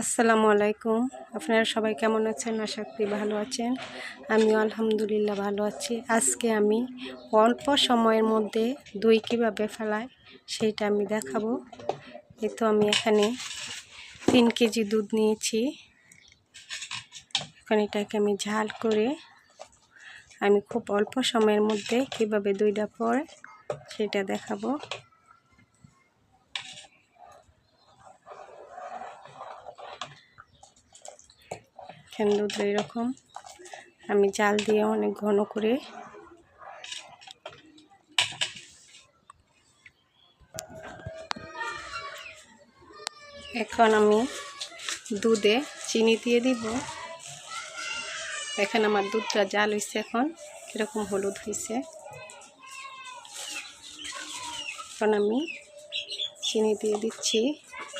আসসালামু আলাইকুম। আপনারা সবাই কেমন আছেন? আশা করি ভালো আছেন। আমিও আলহামদুলিল্লাহ ভালো আছি। আজকে আমি অল্প সময়ের মধ্যে দই কীভাবে ফেলায় সেইটা আমি দেখাবো। এই তো আমি এখানে তিন কেজি দুধ নিয়েছি। এখন এটাকে আমি ঝাল করে আমি খুব অল্প সময়ের মধ্যে কীভাবে দইটা পড়ে সেটা দেখাবো। ফ্যান দুধ এরকম আমি জাল দিয়ে অনেক ঘন করে এখন আমি দুধে চিনি দিয়ে দিব। এখন আমার দুধটা জাল হয়েছে এখন, কীরকম হলুদ হয়েছে এখন আমি চিনি দিয়ে দিচ্ছি,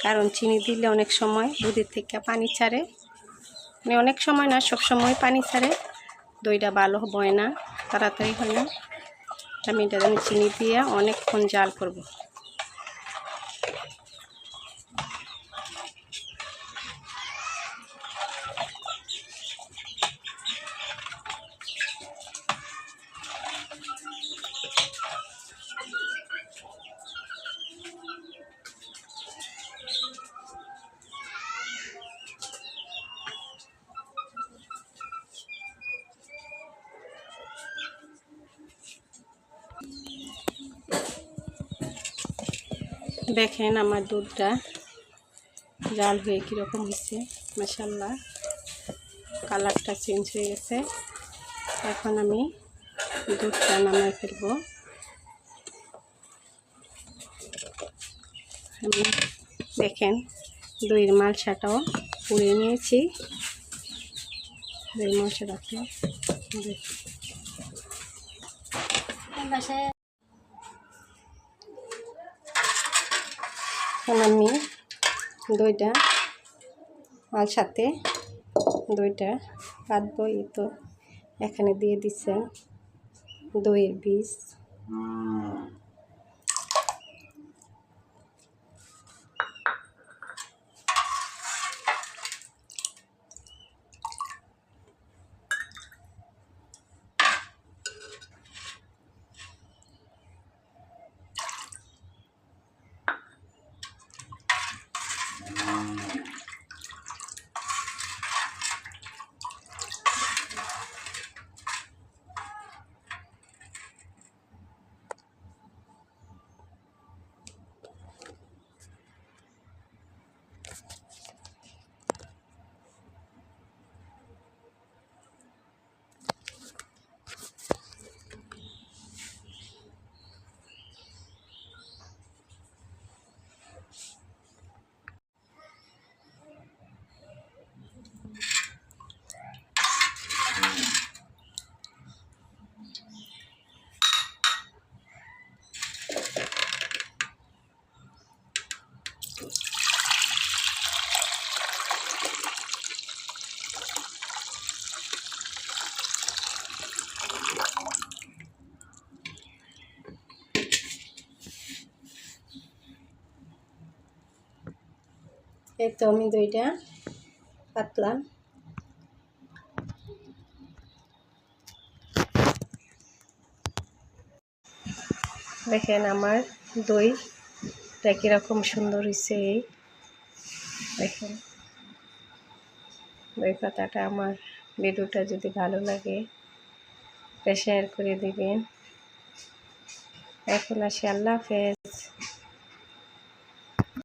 কারণ চিনি দিলে অনেক সময় দুধের থেকে পানি ছাড়ে। মানে অনেক সময় না সব সময় পানি ছাড়ে। দইটা ভালো হয় না, তাড়াতাড়ি হয় না। আমি এটা চিনি দিয়ে অনেকক্ষণ জাল করব। দেখেন আমার দুধটা জাল হয়ে কীরকম হয়েছে মাসাল্লাহ কালারটা চেঞ্জ হয়ে গেছে। এখন আমি দুধটা নামায় ফেলব। আমি দেখেন দইয়ের মালসাটাও পুড়িয়ে নিয়েছি। দই মশলাতে বাসায় এখন আমি দইটা আর সাথে দইটা কাটবো। এই তো এখানে দিয়ে দিচ্ছেন দইয়ের বীজ। এই তো আমি দইটা পাতলাম দেখেন আমার দইটা কীরকম সুন্দর হয়েছে এই। দেখেন, দই পাতাটা আমার ভিডিওটা যদি ভালো লাগে শেয়ার করে দিবেন। এখন আসি, আল্লাহ হাফেজ।